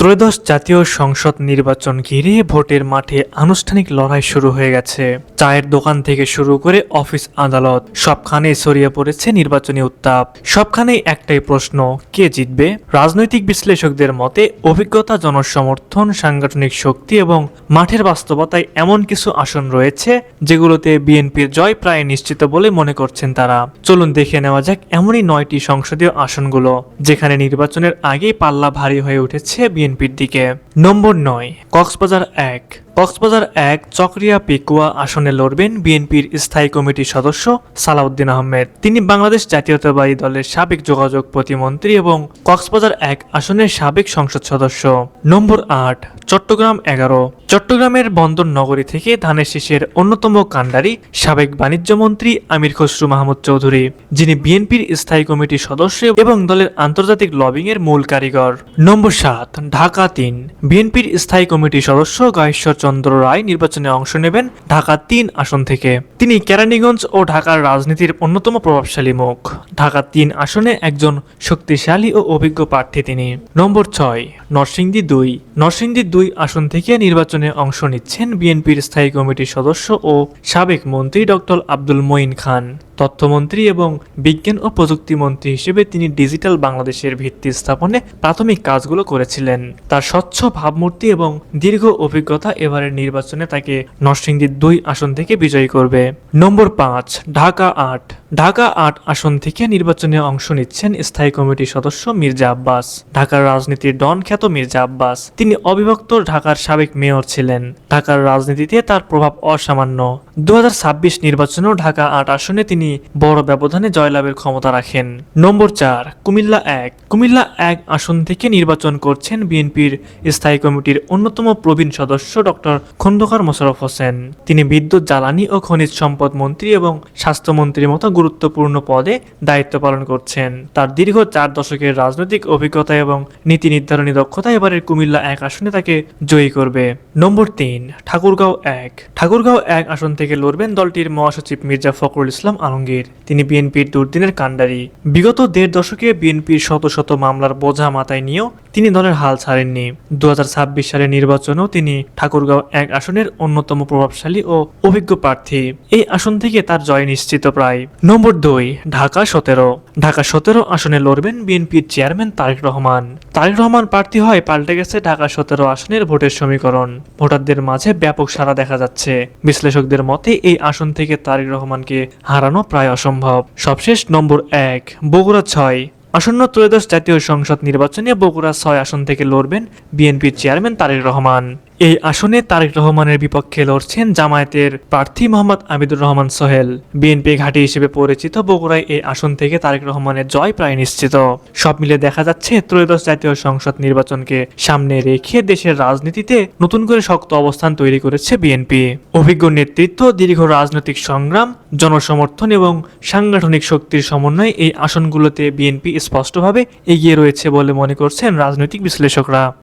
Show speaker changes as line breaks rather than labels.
ত্রয়োদশ জাতীয় সংসদ নির্বাচন ঘিরে ভোটের মাঠে আনুষ্ঠানিক লড়াই শুরু হয়ে গেছে। চায়ের দোকান থেকে শুরু করে অফিস আদালত, সবখানেই ছড়িয়ে পড়েছে নির্বাচনী উত্তাপ। সবখানেই একটাই প্রশ্ন, কে জিতবে? রাজনৈতিক বিশ্লেষকদের মতে, অভিজ্ঞতা, জনসমর্থন, সাংগঠনিক শক্তি এবং মাঠের বাস্তবতায় এমন কিছু আসন রয়েছে যেগুলোতে বিএনপির জয় প্রায় নিশ্চিত বলে মনে করছেন তারা। চলুন দেখে নেওয়া যাক এমনই নয়টি সংসদীয় আসনগুলো, যেখানে নির্বাচনের আগেই পাল্লা ভারী হয়ে উঠেছে বিএনপির দিকে। নম্বর নয় কক্সবাজার এক। কক্সবাজার এক চকরিয়া পেকুয়া আসনে লড়বেন বিএনপির স্থায়ী কমিটির সদস্য সালাউদ্দিন আহমেদ। তিনি বাংলাদেশ জাতীয়তাবাদী দলের সাবেক যোগাযোগ প্রতিমন্ত্রী এবং কক্সবাজার এক আসনের সাবেক সংসদ সদস্য। নম্বর আট, চট্টগ্রাম এগারো। চট্টগ্রামের বন্দর নগরী থেকে ধানের শীষের অন্যতম কাণ্ডারি সাবেক বাণিজ্য মন্ত্রী আমির খসরু মাহমুদ চৌধুরী, যিনি বিএনপির স্থায়ী কমিটির সদস্য এবং দলের আন্তর্জাতিক লবিং এর মূল কারিগর। নম্বর সাত, ঢাকা তিন। বিএনপির স্থায়ী কমিটির সদস্য গায়েশ্বর চন্দ্র রায় নির্বাচনে অংশ নেবেন ঢাকা তিন আসন থেকে। তিনি কেরানীগঞ্জ ও ঢাকার রাজনীতির অন্যতম প্রভাবশালী মুখ। ঢাকা তিন আসনে একজন শক্তিশালী ও অভিজ্ঞ প্রার্থী তিনি। নম্বর ছয়, নরসিংদী দুই। নরসিংদী দুই আসন থেকে নির্বাচনে অংশ নিচ্ছেন বিএনপির স্থায়ী কমিটির সদস্য ও সাবেক মন্ত্রী ডক্টর আব্দুল মঈন খান। তথ্যমন্ত্রী এবং বিজ্ঞান ও প্রযুক্তি মন্ত্রী হিসেবে তিনি ডিজিটাল বাংলাদেশের ভিত্তি স্থাপনে প্রাথমিক কাজগুলো করেছিলেন। তার স্বচ্ছ ভাবমূর্তি এবং দীর্ঘ অভিজ্ঞতা এবারের নির্বাচনে তাকে নরসিংদীর দুই আসন থেকে বিজয়ী করবে। নম্বর পাঁচ, ঢাকা আট। ঢাকা আট আসন থেকে নির্বাচনে অংশ নিচ্ছেন স্থায়ী কমিটির সদস্য মির্জা আব্বাস। ঢাকার রাজনীতির ডন খ্যাত মির্জা আব্বাস। তিনি অবিভক্ত ঢাকার সাবেক মেয়র ছিলেন। ঢাকার রাজনীতিতে তার প্রভাব অসামান্য। দু নির্বাচনেও ঢাকা আট আসনে তিনি বড় ব্যবধানে জয়লাভের ক্ষমতা রাখেন। নম্বর চার, কুমিল্লা এক। কুমিল্লা এক আসন থেকে নির্বাচন করছেন বিএনপির স্থায়ী কমিটির অন্যতম প্রবীণ সদস্য ডক্টর খন্দকার মোশাররফ হোসেন। তিনি বিদ্যুৎ, জ্বালানি ও খনিজ সম্পদ মন্ত্রী এবং স্বাস্থ্যমন্ত্রীর মতো গুরুত্বপূর্ণ পদে দায়িত্ব পালন করছেন। তার দীর্ঘ চার দশকের রাজনৈতিক অভিজ্ঞতা এবং নীতি নির্ধারণী দক্ষতা এবারের কুমিল্লা এক আসনে তাকে জয়ী করবে। নম্বর তিন, ঠাকুরগাঁও এক। ঠাকুরগাঁও এক আসন থেকে লড়বেন দলটির মহাসচিব মির্জা ফখরুল ইসলাম আলমগীর তিনি বিএনপির দুর্দিনের কাণ্ডারি। বিগত দেড় দশকে বিএনপির শত শত মামলার বোঝা মাথায় নিয়েও তিনি দলের হাল ছাড়েননি। দুহাজার ছাব্বিশ সালের নির্বাচনেও তিনি ঠাকুরগাঁও এক আসনের অন্যতম প্রভাবশালী ও অভিজ্ঞ প্রার্থী। এই আসন থেকে তার জয় নিশ্চিত প্রায়। নম্বর দুই, ঢাকা সতেরো। ঢাকা সতেরো আসনে লড়বেন বিএনপির চেয়ারম্যান তারেক রহমান। তারেক রহমান প্রার্থী হয় পাল্টে গেছে ঢাকা সতেরো আসনের ভোটের সমীকরণ। ভোটারদের মাঝে ব্যাপক সাড়া দেখা যাচ্ছে। বিশ্লেষকদের মতে, এই আসন থেকে তারেক রহমানকে হারানো প্রায় অসম্ভব। সবশেষ নম্বর এক, বগুড়া ছয়। আসন্ন ত্রয়োদশ জাতীয় সংসদ নির্বাচনে বগুড়া ছয় আসন থেকে লড়বেন বিএনপির চেয়ারম্যান তারেক রহমান। এই আসনে তারেক রহমানের বিপক্ষে লড়ছেন জামায়াতের প্রার্থী মোহাম্মদ আমিদুর রহমান সোহেল। বিএনপি ঘাঁটি হিসেবে পরিচিত বগুড়ায় এই আসন থেকে তারেক রহমানের জয় প্রায় নিশ্চিত। সব মিলে দেখা যাচ্ছে ত্রয়োদশ জাতীয় সংসদ নির্বাচনকে সামনে রেখে দেশের রাজনীতিতে নতুন করে শক্ত অবস্থান তৈরি করেছে বিএনপি। অভিজ্ঞ নেতৃত্ব, দীর্ঘ রাজনৈতিক সংগ্রাম, জনসমর্থন এবং সাংগঠনিক শক্তির সমন্বয়ে এই আসনগুলোতে বিএনপি স্পষ্টভাবে এগিয়ে রয়েছে বলে মনে করছেন রাজনৈতিক বিশ্লেষকরা।